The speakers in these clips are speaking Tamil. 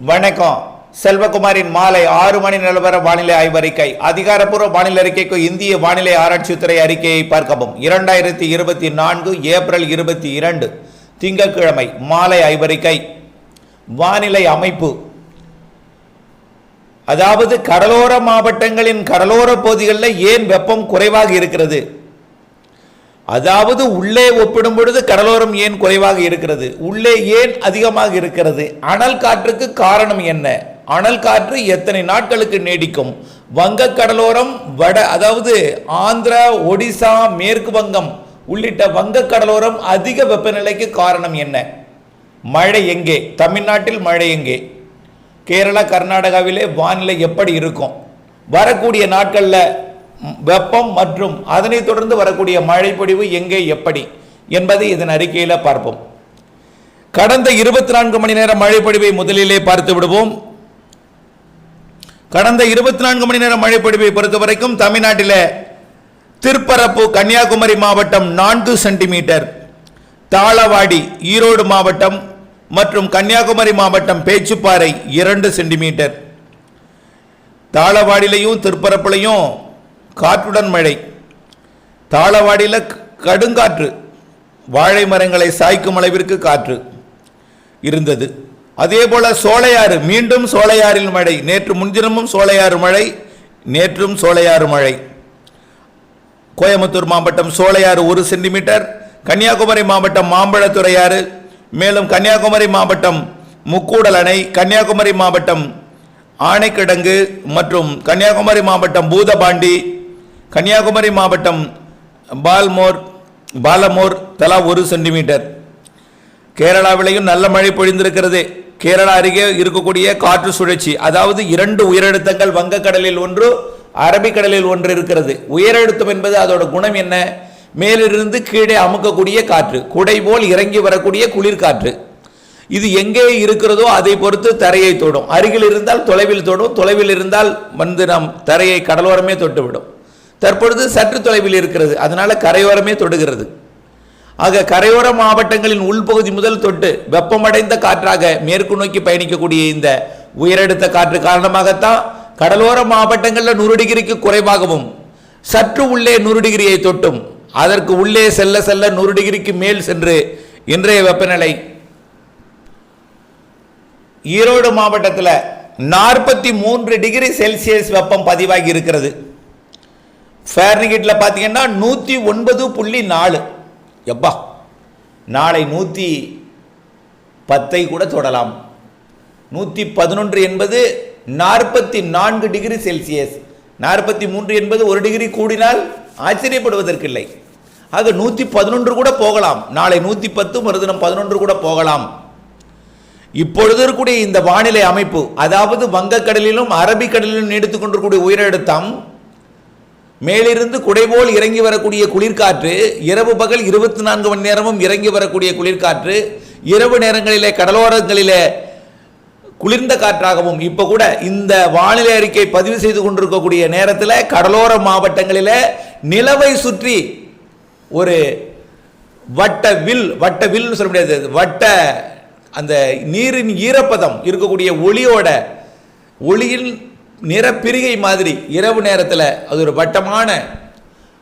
வணக்கம். செல்வகுமாரின் மாலை ஆறு மணி நிலவர வானிலை ஆய்வறிக்கை. அதிகாரப்பூர்வ வானிலை அறிக்கைக்கு இந்திய வானிலை ஆராய்ச்சித்துறை அறிக்கையை பார்க்கவும். இரண்டாயிரத்தி இருபத்தி நான்கு ஏப்ரல் இருபத்தி இரண்டு திங்கட்கிழமை மாலை ஆய்வறிக்கை. வானிலை அமைப்பு. அதாவது கடலோர மாவட்டங்களின் கடலோர பகுதிகளில் ஏன் வெப்பம் குறைவாக இருக்கிறது? அதாவது உள்ளே ஒப்பிடும் பொழுது கடலோரம் ஏன் குறைவாக இருக்கிறது? உள்ளே ஏன் அதிகமாக இருக்கிறது? அனல் காற்றுக்கு காரணம் என்ன? அனல் காற்று எத்தனை நாட்களுக்கு நீடிக்கும்? வங்க கடலோரம் வட அதாவது ஆந்திரா ஒடிசா மேற்கு வங்கம் உள்ளிட்ட வங்க கடலோரம் அதிக வெப்பநிலைக்கு காரணம் என்ன? மழை எங்கே? தமிழ்நாட்டில் மழை எங்கே? கேரளா கர்நாடகாவிலே வானிலை எப்படி இருக்கும்? வரக்கூடிய நாட்களில் வெப்பம் மற்றும் அதனைத் தொடர்ந்து வரக்கூடிய மழைப்பொழிவு எங்கே எப்படி என்பதை இதன் அறிக்கையில் பார்ப்போம். கடந்த இருபத்தி நான்கு மணி நேர மழைப்பொழிவை முதலிலே பார்த்து விடுவோம். கடந்த இருபத்தி நான்கு மணி நேர மழைப்பொழிவை பொறுத்த வரைக்கும் தமிழ்நாட்டில் திருப்பரப்பு கன்னியாகுமரி மாவட்டம் நான்கு சென்டிமீட்டர் தாளவாடி ஈரோடு மாவட்டம் மற்றும் கன்னியாகுமரி மாவட்டம் பேச்சுப்பாறை இரண்டு சென்டிமீட்டர். தாளவாடிலையும் திருப்பரப்புலையும் காற்றுடன் மழை. தாளவாடியில் கடுங்காற்று. வாழை மரங்களை சாய்க்கும் அளவிற்கு காற்று இருந்தது. அதே போல் சோலையாறு மீண்டும் சோலையாறில் மழை. நேற்று முன்தினமும் சோலையாறு மழை நேற்றும் சோலையாறு மழை. கோயம்புத்தூர் மாவட்டம் சோலையாறு ஒரு சென்டிமீட்டர் கன்னியாகுமரி மாவட்டம் மாம்பழத்துறையாறு மேலும் கன்னியாகுமரி மாவட்டம் முக்கூடல் அணை கன்னியாகுமரி மாவட்டம் ஆணைக்கிடங்கு மற்றும் கன்னியாகுமரி மாவட்டம் பூதபாண்டி கன்னியாகுமரி மாவட்டம் பால்மோர் பாலமோர் தலா ஒரு சென்டிமீட்டர். கேரளாவிலையும் நல்ல மழை பொழிந்திருக்கிறது. கேரளா அருகே இருக்கக்கூடிய காற்று சுழற்சி அதாவது இரண்டு உயரழுத்தங்கள் வங்கக்கடலில் ஒன்று அரபிக்கடலில் ஒன்று இருக்கிறது. உயரழுத்தம் என்பது அதோட குணம் என்ன? மேலிருந்து கீழே அமுக்கக்கூடிய காற்று குடை போல் இறங்கி வரக்கூடிய குளிர்காற்று இது எங்கே இருக்கிறதோ அதை பொறுத்து தரையை தொடும். அருகில் இருந்தால் தொலைவில் தொடும் தொலைவில் இருந்தால் வந்து நம் தரையை கடலோரமே தொட்டுவிடும். தற்பொழுது சற்று தொலைவில் இருக்கிறது. அதனால் கரையோரமே தொடுகிறது. ஆக கரையோர மாவட்டங்களின் உள்பகுதி முதல் தொட்டு வெப்பமடைந்த காற்றாக மேற்கு நோக்கி பயணிக்கக்கூடிய இந்த உயரடுத்த காற்று காரணமாகத்தான் கடலோர மாவட்டங்களில் நூறு டிகிரிக்கு குறைவாகவும் சற்று உள்ளே நூறு டிகிரியை தொட்டும் அதற்கு உள்ளே செல்ல செல்ல நூறு டிகிரிக்கு மேல் சென்று இன்றைய வெப்பநிலை ஈரோடு மாவட்டத்தில் நாற்பத்தி மூன்று டிகிரி செல்சியஸ் வெப்பம் பதிவாகி இருக்கிறது. ஃபேர்னிகேட்டில் பார்த்தீங்கன்னா நூற்றி ஒன்பது புள்ளி நாலு. எப்பா? நாளை நூற்றி பத்தை கூட தொடலாம். நூற்றி பதினொன்று என்பது நாற்பத்தி நான்கு டிகிரி செல்சியஸ். நாற்பத்தி மூன்று என்பது ஒரு டிகிரி கூடினால் ஆச்சரியப்படுவதற்கில்லை. ஆக நூற்றி பதினொன்று கூட போகலாம். நாளை நூற்றி பத்து மறுதினம் பதினொன்று கூட போகலாம். இப்பொழுது இருக்கக்கூடிய இந்த வானிலை அமைப்பு அதாவது வங்கக்கடலிலும் அரபிக்கடலிலும் நீடித்துக் கொண்டிருக்கூடிய உயரழுத்தம் மேலிருந்து குடைபோல் இறங்கி வரக்கூடிய குளிர்காற்று இரவு பகல் இருபத்தி நான்கு மணி நேரமும் இறங்கி வரக்கூடிய குளிர்காற்று இரவு நேரங்களிலே கடலோரங்களிலே குளிர்ந்த காற்றாகவும் இப்போ கூட இந்த வானிலை அறிக்கை பதிவு செய்து கொண்டிருக்கக்கூடிய நேரத்தில் கடலோர மாவட்டங்களில் நிலவை சுற்றி ஒரு வட்ட வில் வட்ட வில்னு சொல்ல முடியாது வட்ட அந்த நீரின் ஈரப்பதம் இருக்கக்கூடிய ஒளியோட ஒளியின் நிறப்பிரிகை மாதிரி இரவு நேரத்தில் அது ஒரு வட்டமான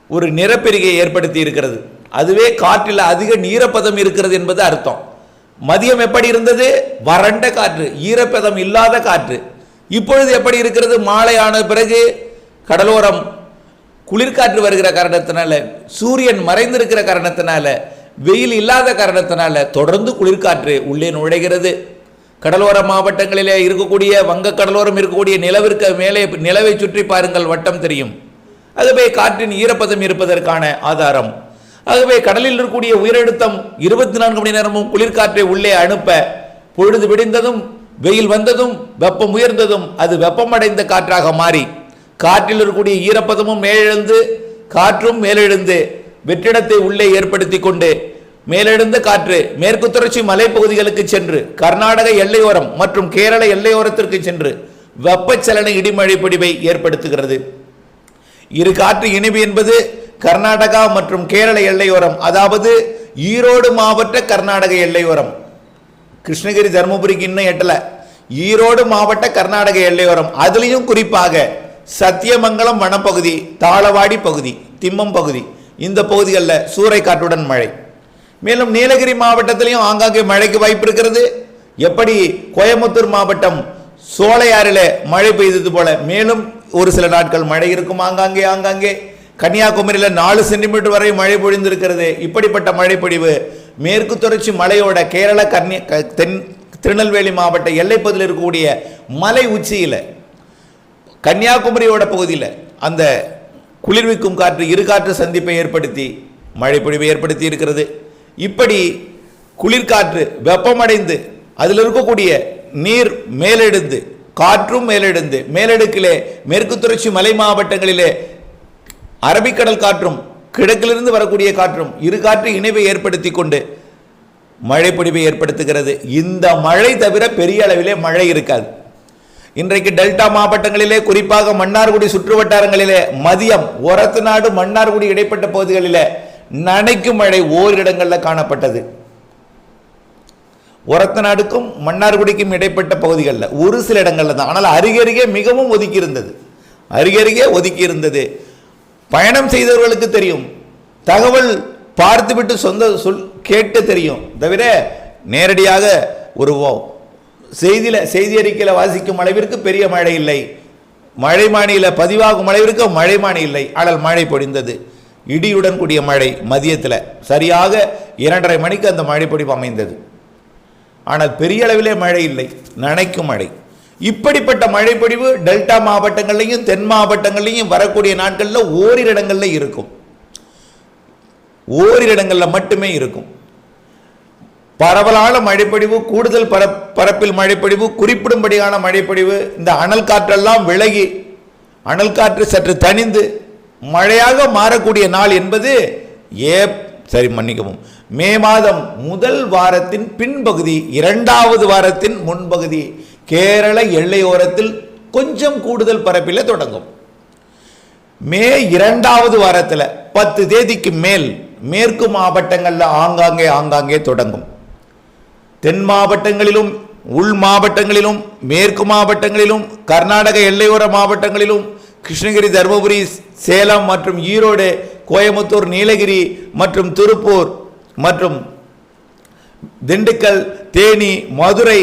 ஒரு நிறப்பிரிகையை ஏற்படுத்தி இருக்கிறது. அதுவே காற்றில் அதிக நீரப்பதம் இருக்கிறது என்பது அர்த்தம். மதியம் எப்படி இருந்தது? வறண்ட காற்று ஈரப்பதம் இல்லாத காற்று. இப்பொழுது எப்படி இருக்கிறது? மாலை ஆன பிறகு கடலோரம் குளிர்காற்று வருகிற காரணத்தினால சூரியன் மறைந்திருக்கிற காரணத்தினால வெயில் இல்லாத காரணத்தினால தொடர்ந்து குளிர்காற்று உள்ளே நுழைகிறது. கடலோர மாவட்டங்களிலே இருக்கக்கூடிய வங்க கடலோரம் இருக்கக்கூடிய நிலவிற்கு மேலே நிலவை சுற்றி பாருங்கள் வட்டம் தெரியும். ஆகவே காற்றின் ஈரப்பதம் இருப்பதற்கான ஆதாரம். ஆகவே கடலில் இருக்கக்கூடிய உயிரழுத்தம் இருபத்தி நான்கு மணி நேரமும் குளிர்காற்றை உள்ளே அனுப்ப பொழுது விடிந்ததும் வெயில் வந்ததும் வெப்பம் உயர்ந்ததும் அது வெப்பமடைந்த காற்றாக மாறி காற்றில் இருக்கக்கூடிய ஈரப்பதமும் மேலெழுந்து காற்றும் மேலெழுந்து வெற்றிடத்தை உள்ளே ஏற்படுத்தி கொண்டு மேலெழுந்த காற்று மேற்கு தொடர்ச்சி மலைப்பகுதிகளுக்கு சென்று கர்நாடக எல்லையோரம் மற்றும் கேரள எல்லையோரத்திற்கு சென்று வெப்பச்சலன இடிமழை பொடிவை ஏற்படுத்துகிறது. இரு காற்று இனிவு என்பது கர்நாடகா மற்றும் கேரள எல்லையோரம் அதாவது ஈரோடு மாவட்ட கர்நாடக எல்லையோரம். கிருஷ்ணகிரி தருமபுரிக்கு இன்னும் எட்டல. ஈரோடு மாவட்ட கர்நாடக எல்லையோரம். அதுலேயும் குறிப்பாக சத்தியமங்கலம் வனப்பகுதி தாளவாடி பகுதி திம்மம் பகுதி. இந்த பகுதிகளில் சூறைக்காற்றுடன் மழை. மேலும் நீலகிரி மாவட்டத்திலையும் ஆங்காங்கே மழைக்கு வாய்ப்பு இருக்கிறது. எப்படி கோயம்புத்தூர் மாவட்டம் சோலையாறில் மழை பெய்தது போல மேலும் ஒரு சில நாட்கள் மழை இருக்கும் ஆங்காங்கே ஆங்காங்கே. கன்னியாகுமரியில் நாலு சென்டிமீட்டர் வரை மழை பொழிந்திருக்கிறது. இப்படிப்பட்ட மழைப்பொழிவு மேற்கு தொடர்ச்சி மலையோட கேரள கன்னி க- தென் திருநெல்வேலி மாவட்ட எல்லைப்பகுதியில் இருக்கக்கூடிய மலை உச்சியில் கன்னியாகுமரியோட பகுதியில் அந்த குளிர்விக்கும் காற்று இரு காற்று சந்திப்பை ஏற்படுத்தி மழைப்பொழிவை ஏற்படுத்தி இருக்கிறது. இப்படி குளிர்காற்று வெப்பமடைந்து அதில் இருக்கக்கூடிய நீர் மேலெடுந்து காற்றும் மேலெடுந்து மேலடுக்கிலே மேற்கு தொடர்ச்சி மலை மாவட்டங்களிலே அரபிக்கடல் காற்றும் கிழக்கிலிருந்து வரக்கூடிய காற்றும் இரு காற்று இணைவை ஏற்படுத்தி கொண்டு மழை பொழிவை ஏற்படுத்துகிறது. இந்த மழை தவிர பெரிய அளவிலே மழை இருக்காது. இன்றைக்கு டெல்டா மாவட்டங்களிலே குறிப்பாக மன்னார்குடி சுற்று வட்டாரங்களிலே மதியம் ஒரத்து நாடு மன்னார்குடி இடைப்பட்ட பகுதிகளிலே நனைக்கும் மழை ஓரிடங்களில் காணப்பட்டது. ஒரத்த நாடுக்கும் மன்னார்குடிக்கும் இடைப்பட்ட பகுதிகளில் ஒரு சில இடங்களில் தான். ஆனால் அருகருகே மிகவும் ஒதுக்கி இருந்தது அருகருகே ஒதுக்கி இருந்தது பயணம் செய்தவர்களுக்கு தெரியும். தகவல் பார்த்துவிட்டு சொந்த சொல் கேட்டு தெரியும். தவிர நேரடியாக ஒரு செய்தியில் செய்தி அறிக்கையில் வாசிக்கும் அளவிற்கு பெரிய மழை இல்லை. மழைமானியில பதிவாகும் அளவிற்கு மழைமானி இல்லை. ஆனால் மழை பொழிந்தது. இடியுடன் கூடிய மழை மதியத்தில். சரியாக இரண்டரை மணிக்கு அந்த மழைப்பொடிப்பு அமைந்தது. ஆனால் பெரிய அளவிலே மழை இல்லை. நனைக்கும் மழை. இப்படிப்பட்ட மழைப்பொழிவு டெல்டா மாவட்டங்கள்லையும் தென் மாவட்டங்கள்லையும் வரக்கூடிய நாட்களில் ஓரிரு இடங்களில் இருக்கும். ஓரிரு இடங்களில் மட்டுமே இருக்கும். பரவலான மழைப்பொழிவு கூடுதல் பர பரப்பில் மழைப்பொழிவு குறிப்பிடும்படியான மழைப்பொழிவு இந்த அனல் காற்றெல்லாம் விலகி அனல் காற்று சற்று தணிந்து மழையாக மாறக்கூடிய நாள் என்பது ஏ சரி மன்னிக்கவும். மே மாதம் முதல் வாரத்தின் பின்பகுதி இரண்டாவது வாரத்தின் முன்பகுதி கேரள எல்லையோரத்தில் கொஞ்சம் கூடுதல் பரப்பில் தொடங்கும். மே இரண்டாவது வாரத்தில் பத்து தேதிக்கு மேல் மேற்கு மாவட்டங்களில் ஆங்காங்கே ஆங்காங்கே தொடங்கும். தென் மாவட்டங்களிலும் உள் மாவட்டங்களிலும் மேற்கு மாவட்டங்களிலும் கர்நாடக எல்லையோர மாவட்டங்களிலும் கிருஷ்ணகிரி தருமபுரி சேலம் மற்றும் ஈரோடு கோயம்புத்தூர் நீலகிரி மற்றும் திருப்பூர் மற்றும் திண்டுக்கல் தேனி மதுரை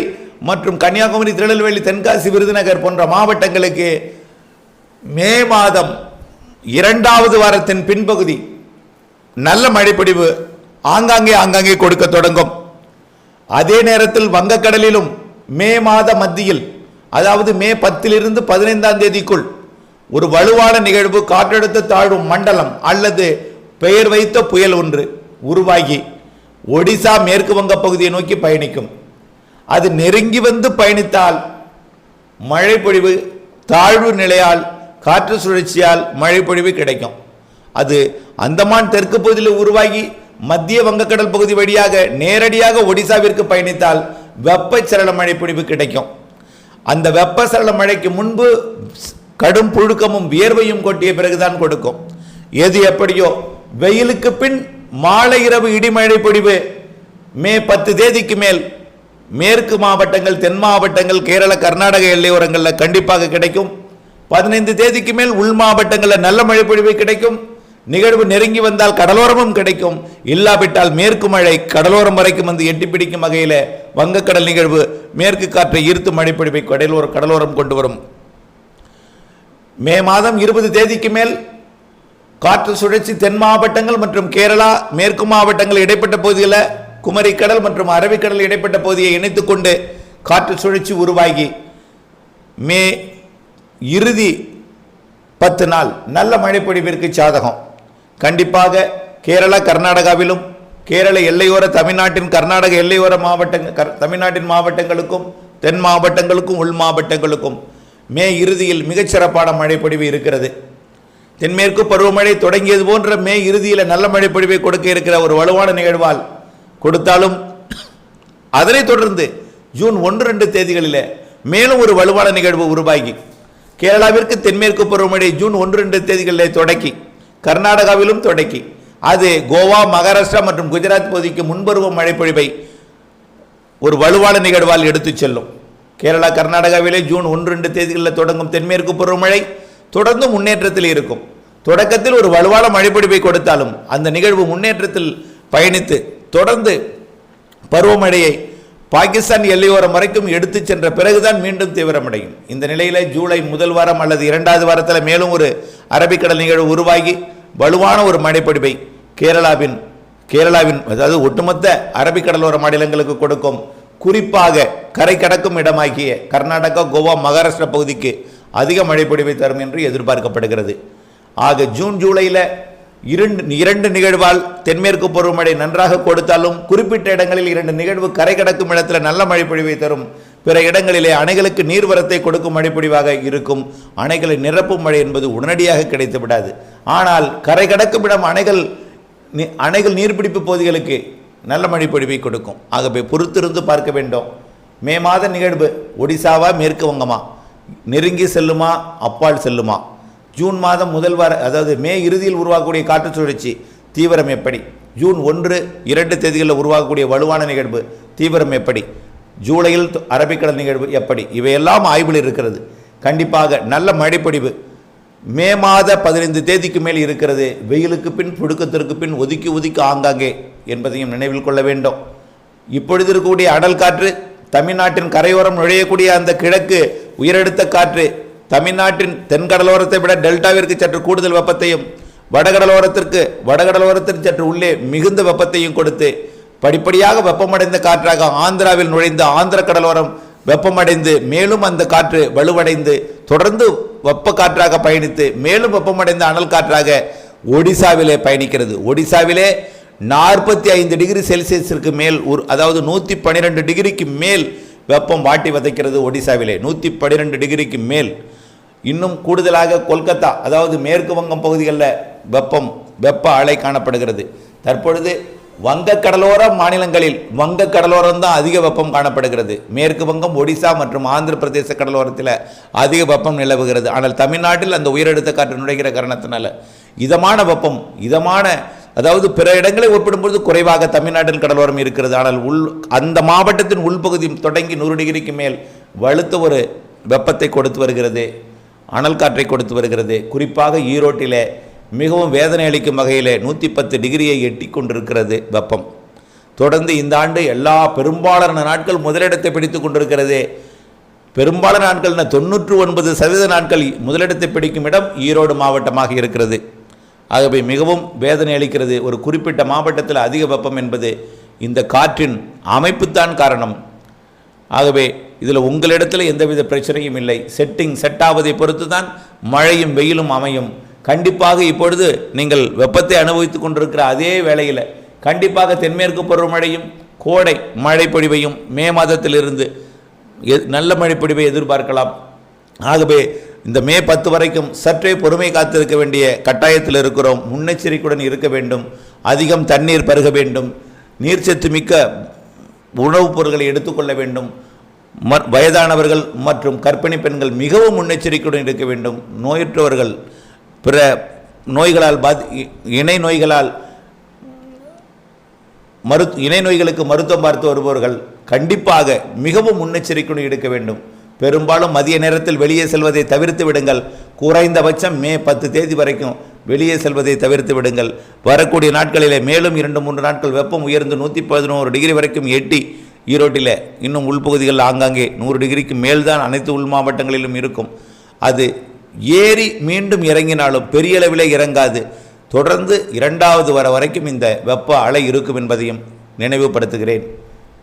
மற்றும் கன்னியாகுமரி திருநெல்வேலி தென்காசி விருதுநகர் போன்ற மாவட்டங்களுக்கு மே மாதம் இரண்டாவது வாரத்தின் பின்பகுதி நல்ல மழைப்பொடிவு ஆங்காங்கே ஆங்காங்கே கொடுக்க தொடங்கும். அதே நேரத்தில் வங்கக்கடலிலும் மே மாத மத்தியில் அதாவது மே பத்திலிருந்து பதினைந்தாம் தேதிக்குள் ஒரு வலுவான நிகழ்வு காற்றழுத்த தாழ்வு மண்டலம் அல்லது பெயர் வைத்த புயல் ஒன்று உருவாகி ஒடிசா மேற்கு வங்க பகுதியை நோக்கி பயணிக்கும். அது நெருங்கி வந்து பயணித்தால் மழை பொழிவு தாழ்வு நிலையால் காற்று சுழற்சியால் மழை பொழிவு கிடைக்கும். அது அந்தமான் தெற்கு பகுதியில் உருவாகி மத்திய வங்கக்கடல் பகுதி வழியாக நேரடியாக ஒடிசாவிற்கு பயணித்தால் வெப்பச்சலன மழை பொழிவு கிடைக்கும். அந்த வெப்பசலன மழைக்கு முன்பு கடும் புழுக்கமும் வியர்வையும் கொட்டிய பிறகுதான் கொடுக்கும். எது எப்படியோ வெயிலுக்கு பின் மாலை இரவு இடிமழை பொழிவு மே பத்து தேதிக்கு மேல் மேற்கு மாவட்டங்கள் தென் மாவட்டங்கள் கேரள கர்நாடக எல்லையோரங்களில் கண்டிப்பாக கிடைக்கும். பதினைந்து தேதிக்கு மேல் உள் மாவட்டங்களில் நல்ல மழை பொழிவு கிடைக்கும். நிகழ்வு நெருங்கி வந்தால் கடலோரமும் கிடைக்கும். இல்லாவிட்டால் மேற்கு மழை கடலோரம் வரைக்கும் வந்து எட்டி பிடிக்கும் வகையில் வங்கக்கடல் நிகழ்வு மேற்கு காற்றை ஈர்த்து மழைப்பொழிவை கடலோர கடலோரம் கொண்டு வரும். மே மாதம் இருபது தேதிக்கு மேல் காற்று சுழற்சி தென் மாவட்டங்கள் மற்றும் கேரளா மேற்கு மாவட்டங்கள் இடைப்பட்ட பகுதியில் குமரிக்கடல் மற்றும் அரபிக்கடல் இடைப்பட்ட பகுதியை இணைத்துக் கொண்டு காற்று சுழற்சி உருவாகி மே இறுதி பத்து நாள் நல்ல மழைப்பொழிவிற்கு சாதகம். கண்டிப்பாக கேரளா கர்நாடகாவிலும் கேரள எல்லையோர தமிழ்நாட்டின் கர்நாடக எல்லையோர மாவட்டங்கள் கர்- தமிழ்நாட்டின் மாவட்டங்களுக்கும் தென் மாவட்டங்களுக்கும் உள் மாவட்டங்களுக்கும் மே இறுதியில் மிகச்சிறப்பான மழைப்பொழிவு இருக்கிறது. தென்மேற்கு பருவமழை தொடங்கியது போன்ற மே இறுதியில் நல்ல மழைப்பொழிவை கொடுக்க இருக்கிற ஒரு வலுவான நிகழ்வால் கொடுத்தாலும் அதனைத் தொடர்ந்து ஜூன் ஒன்று ரெண்டு தேதிகளில் மேலும் ஒரு வலுவான நிகழ்வு உருவாகி. கேரளாவிற்கு தென்மேற்கு பருவமழை ஜூன் ஒன்று ரெண்டு தேதிகளில் தொடக்கி கர்நாடகாவிலும் தொடக்கி. அது கோவா மகாராஷ்டிரா மற்றும் குஜராத் பகுதிக்கு முன்பருவ மழைப்பொழிவை ஒரு வலுவான நிகழ்வால் எடுத்துச் செல்லும். கேரளா கர்நாடகாவிலே ஜூன் ஒன்று ரெண்டு தேதிகளில் தொடங்கும் தென்மேற்கு பருவமழை தொடர்ந்து முன்னேற்றத்தில் இருக்கும். தொடக்கத்தில் ஒரு வலுவான மழைப்பிடிப்பை கொடுத்தாலும் அந்த நிகழ்வு முன்னேற்றத்தில் பயணித்து தொடர்ந்து பருவமழையை பாகிஸ்தான் எல்லையோரம் வரைக்கும் எடுத்துச் சென்ற பிறகுதான் மீண்டும் தீவிரமடையும். இந்த நிலையில் ஜூலை முதல் வாரம் அல்லது இரண்டாவது வாரத்தில் மேலும் ஒரு அரபிக்கடல் நிகழ்வு உருவாகி வலுவான ஒரு மழைப்பிடிப்பை கேரளாவின் கேரளாவின் அதாவது ஒட்டுமொத்த அரபிக்கடலோர மாநிலங்களுக்கு கொடுக்கும் குறிப்பாக கரை கடக்கும் இடமாகிய கர்நாடகா கோவா மகாராஷ்டிரா பகுதிக்கு அதிக மழைப்பொழிவை தரும் என்று எதிர்பார்க்கப்படுகிறது. ஆக ஜூன் ஜூலையில் இரண்டு இரண்டு நிகழ்வால் தென்மேற்கு பருவமழை நன்றாக கொடுத்தாலும் குறிப்பிட்ட இடங்களில் இரண்டு நிகழ்வு கரை கடக்கும் இடத்தில் நல்ல மழைப்பொழிவை தரும். பிற இடங்களிலே அணைகளுக்கு நீர்வரத்தை கொடுக்கும் மழைப்பொழிவாக இருக்கும். அணைகளை நிரப்பும் மழை என்பது உடனடியாக கிடைத்து விடாது ஆனால் கரை கடக்கும் இடம் அணைகள் அணைகள் நீர்பிடிப்பு பகுதிகளுக்கு நல்ல மழைப்பொழிவை கொடுக்கும். ஆகவே பொறுத்திருந்து பார்க்க வேண்டும். மே மாத நிகழ்வு ஒடிசாவா மேற்கு வங்கமா? நெருங்கி செல்லுமா? அப்பால் செல்லுமா? ஜூன் மாதம் முதல் வார அதாவது மே இறுதியில் உருவாகக்கூடிய காற்று சுழற்சி தீவிரம் எப்படி? ஜூன் ஒன்று இரண்டு தேதிகளில் உருவாகக்கூடிய வலுவான நிகழ்வு தீவிரம் எப்படி? ஜூலையில் அரபிக்கடல் நிகழ்வு எப்படி? இவையெல்லாம் ஆய்வில் இருக்கிறது. கண்டிப்பாக நல்ல மழைப்பொடிவு மே மாத பதினைந்து தேதிக்கு மேல் இருக்கிறது. வெயிலுக்கு பின் புழுக்கத்திற்கு பின் ஒதுக்கி ஒதுக்கி ஆங்காங்கே என்பதையும் நினைவில் கொள்ள வேண்டும். இப்பொழுது இருக்கக்கூடிய அடல் காற்று தமிழ்நாட்டின் கரையோரம் நுழையக்கூடிய அந்த கிழக்கு உயரெடுத்த காற்று தமிழ்நாட்டின் தென்கடலோரத்தை விட டெல்டாவிற்கு சற்று கூடுதல் வெப்பத்தையும் வடகடலோரத்திற்கு வடகடலோரத்திற்கு சற்று உள்ளே மிகுந்த வெப்பத்தையும் கொடுத்து படிப்படியாக வெப்பமடைந்த காற்றாக ஆந்திராவில் நுழைந்த ஆந்திர கடலோரம் வெப்பமடைந்து மேலும் அந்த காற்று வலுவடைந்து தொடர்ந்து வெப்ப காற்றாக பயணித்து மேலும் வெப்பமடைந்த அனல் காற்றாக ஒடிசாவிலே பயணிக்கிறது. ஒடிசாவிலே நாற்பத்தி ஐந்து டிகிரி செல்சியஸிற்கு மேல் ஒரு அதாவது நூற்றி பன்னிரெண்டு டிகிரிக்கு மேல் வெப்பம் வாட்டி வதைக்கிறது ஒடிசாவிலே. நூற்றி பன்னிரெண்டு டிகிரிக்கு மேல். இன்னும் கூடுதலாக கொல்கத்தா அதாவது மேற்கு வங்கம் பகுதிகளில் வெப்பம் வெப்ப அலை காணப்படுகிறது. தற்பொழுது வங்க கடலோர மாநிலங்களில் வங்க கடலோரம் தான் அதிக வெப்பம் காணப்படுகிறது. மேற்கு வங்கம் ஒடிசா மற்றும் ஆந்திர பிரதேச கடலோரத்தில் அதிக வெப்பம் நிலவுகிறது. ஆனால் தமிழ்நாட்டில் அந்த உயரழுத்த காற்று நுழைகிற காரணத்தினால இதமான வெப்பம் இதமான அதாவது பிற இடங்களை ஒப்பிடும்போது குறைவாக தமிழ்நாட்டின் கடலோரம் இருக்கிறது. ஆனால் உள் அந்த மாவட்டத்தின் உள்பகுதி தொடங்கி நூறு டிகிரிக்கு மேல் வலுத்த ஒரு வெப்பத்தை கொடுத்து வருகிறது. அனல் காற்றை கொடுத்து வருகிறது. குறிப்பாக ஈரோட்டிலே மிகவும் வேதனை அளிக்கும் வகையிலே நூற்றி பத்து டிகிரியை எட்டி கொண்டிருக்கிறது வெப்பம். தொடர்ந்து இந்த ஆண்டு எல்லா பெரும்பாலான நாட்கள் முதலிடத்தை பிடித்து கொண்டிருக்கிறது. பெரும்பாலான நாட்கள் தொண்ணூற்று ஒன்பது சதவீத நாட்கள் முதலிடத்தை பிடிக்கும் இடம் ஈரோடு மாவட்டமாக இருக்கிறது. ஆகவே மிகவும் வேதனை அளிக்கிறது. ஒரு குறிப்பிட்ட மாவட்டத்தில் அதிக வெப்பம் என்பது இந்த காற்றின் அமைப்புத்தான் காரணம். ஆகவே இதில் உங்களிடத்தில் எந்தவித பிரச்சனையும் இல்லை. செட்டிங் செட் ஆவதை பொறுத்து தான் மழையும் வெயிலும் அமையும். கண்டிப்பாக இப்பொழுது நீங்கள் வெப்பத்தை அனுபவித்துக் கொண்டிருக்கிற அதே வேளையில் கண்டிப்பாக தென்மேற்கு பருவமழையும் கோடை மழைப்பொழிவையும் மே மாதத்திலிருந்து எ- நல்ல மழைப்பொழிவை எதிர்பார்க்கலாம். ஆகவே இந்த மே பத்து வரைக்கும் சற்றே பொறுமை காத்திருக்க வேண்டிய கட்டாயத்தில் இருக்கிறோம். முன்னெச்சரிக்கையுடன் இருக்க வேண்டும். அதிகம் தண்ணீர் பருக வேண்டும். நீர்ச்சத்து மிக்க உணவுப் பொருட்களை எடுத்துக்கொள்ள வேண்டும். வயதானவர்கள் மற்றும் கர்ப்பிணி பெண்கள் மிகவும் முன்னெச்சரிக்கையுடன் இருக்க வேண்டும். நோயற்றவர்கள் பிற நோய்களால் பாதி இ- இணை நோய்களால் மரு இணை நோய்களுக்கு மருத்துவம் பார்த்து வருபவர்கள் கண்டிப்பாக மிகவும் முன்னெச்சரிக்கையுடன் இருக்க வேண்டும். பெரும்பாலும் மதிய நேரத்தில் வெளியே செல்வதை தவிர்த்து விடுங்கள். குறைந்தபட்சம் மே பத்து தேதி வரைக்கும் வெளியே செல்வதை தவிர்த்து விடுங்கள். வரக்கூடிய நாட்களிலே மேலும் இரண்டு மூன்று நாட்கள் வெப்பம் உயர்ந்து நூற்றி பதினோரு டிகிரி வரைக்கும் எட்டி ஈரோட்டில் இன்னும் உள்பகுதிகளில் ஆங்காங்கே நூறு டிகிரிக்கு மேல்தான் அனைத்து உள் மாவட்டங்களிலும் இருக்கும். அது ஏறி மீண்டும் இறங்கினாலும் பெரிய அளவிலே இறங்காது. தொடர்ந்து இரண்டாவது வர வரைக்கும் இந்த வெப்ப அலை இருக்கும் என்பதையும் நினைவுபடுத்துகிறேன்.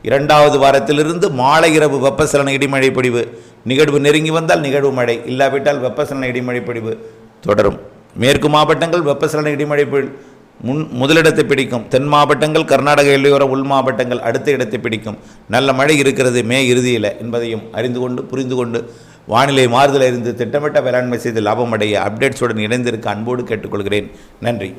இரண்டாவது வாரத்திலிருந்து மாலை இரவு வெப்பசலன இடிமழை பொழிவு நிகழ்வு நெருங்கி வந்தால் நிகழ்வு மழை. இல்லாவிட்டால் வெப்பசலன இடிமழை பொழிவு தொடரும். மேற்கு மாவட்டங்கள் வெப்பசலன இடிமழை முன் முதலிடத்தை பிடிக்கும். தென் மாவட்டங்கள் கர்நாடக எல்லையோர உள் மாவட்டங்கள் அடுத்த இடத்தை பிடிக்கும். நல்ல மழை இருக்கிறது மே இறுதியில் என்பதையும் அறிந்து கொண்டு புரிந்து கொண்டு வானிலை மாறுதல் அறிந்து திட்டமிட்ட வேளாண்மை செய்து லாபம் அடைய அப்டேட்ஸுடன் இணைந்திருக்க அன்போடு கேட்டுக்கொள்கிறேன். நன்றி.